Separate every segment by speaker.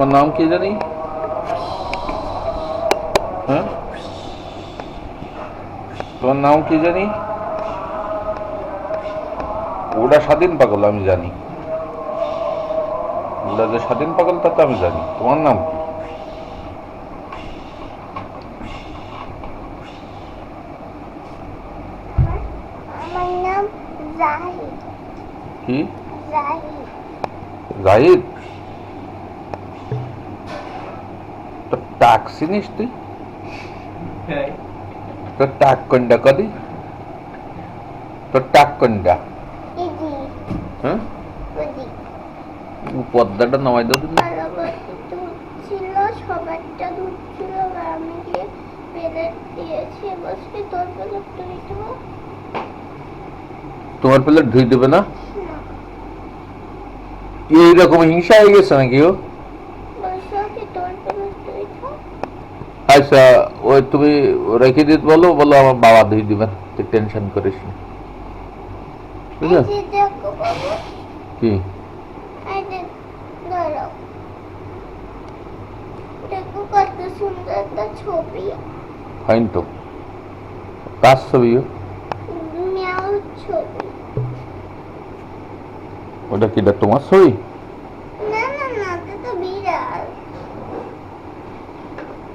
Speaker 1: তোমার নাম কি জানি হ্যাঁ তোমার নাম কি জানি ওটা স্বাধীন পাগল আমি জানি। ওটা যে স্বাধীন পাগল তা তো আমি জানি। তোমার নাম কি? কি?
Speaker 2: জাহিদ?
Speaker 1: টাক চিনিস তুই তো টাক কন্ডা কদি তো টাক কন্ডা হ্যাঁ পদ্মাটা নামাই দাও দিন
Speaker 2: ছিল সবারটা দুধ ছিল আর আমি গিয়ে প্লেট দিয়েছি বসে তোর প্লেট তুই তো
Speaker 1: তোমার প্লেট ধুই দেবে না?
Speaker 2: না।
Speaker 1: এইরকম হিংসা হয়ে গেছে নাকি ও
Speaker 2: বসে কি তোর প্লেট তুই তো
Speaker 1: আচ্ছা ওই তুমি রেখে দিতে বলো বলো আমার বাবা ধুই দিবেন তুই টেনশন করিস না। বুঝলে কি? ফাইন তো। কার ওটা কি তোমার ছবি
Speaker 2: না না না এটা তো বিড়াল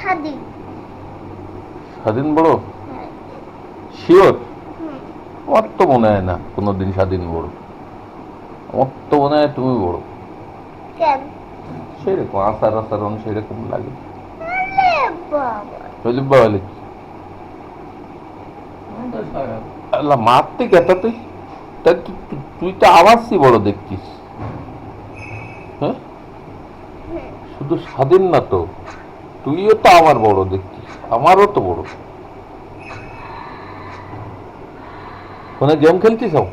Speaker 2: স্বাধীন।
Speaker 1: স্বাধীন বড়? শিওর আমার তো মনে হয় না কোনোদিন স্বাধীন বড়। আমার তো মনে হয় তুমি বড়। সেরকম আসার আচরণ সেরকম লাগে। মারতে কেতা তুই তা তুই তো আওয়াজছি বড় দেখছিস। হ্যাঁ?
Speaker 2: হ্যাঁ।
Speaker 1: শুধু স্বাধীন না তো? তুইও তো আমার বড় দেখছিস আমারও তো বড়। ফোনে গেম খেলছিস সব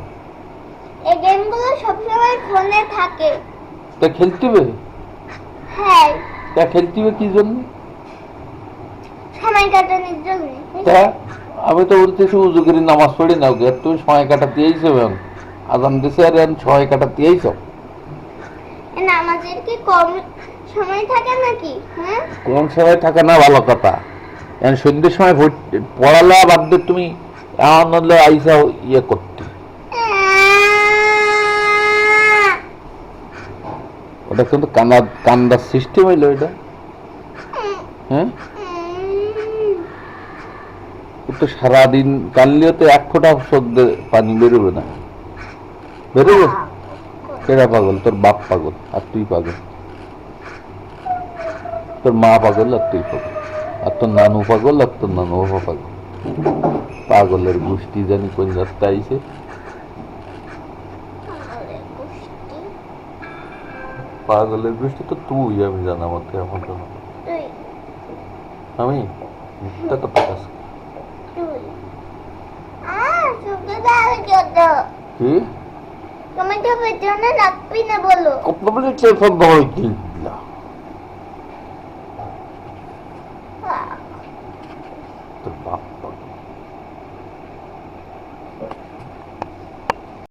Speaker 2: এই গেমগুলো সবসময় ফোনে থাকে।
Speaker 1: তা খেলতিবে?
Speaker 2: হ্যাঁ।
Speaker 1: তা খেলতিবে কি জন্য?
Speaker 2: সময় কাটানোর জন্য।
Speaker 1: তা আমি তো বলতেছি উজুগিরি নামাজ পড়ি না ওকে তুই সময় কাটাতে এইছো এখন? আজান দিছে আর সময় কাটাতে এইছো
Speaker 2: এই নামাজের কি কম সময় থাকে নাকি? হ্যাঁ?
Speaker 1: কোন সময় থাকে না ভালো কথা। এখন সন্ধ্যের সময় ভর্তি- পড়ালে বাদ তুমি আইসা ইয়ে করতে। ওটা কিন্তু কান্দা কান্দার সিস্টেম হইল এটা। হ্যাঁ? তো সারাদিন কানলেও তো এক ফোঁটা শব্দ পানি বেরোবে না। বেরোবে? কেরা পাগল? তোর বাপ পাগল আর তুই পাগল? তোর মা পাগল আর তুই পাগল। আর তোর নানু পাগল আর তোর নানু বাবা পাগল। পাগলের গোষ্ঠী জানি কোন যাত্রা আইছে? পাগলের গোষ্ঠী? তো তুই আমি জানা মতে আমার জানা আমি? মিথ্যা কথা কাজ কি
Speaker 2: তুমি তো পেছনে রাখবি না বলো।
Speaker 1: কত বলে টেলিফোন ধরে কি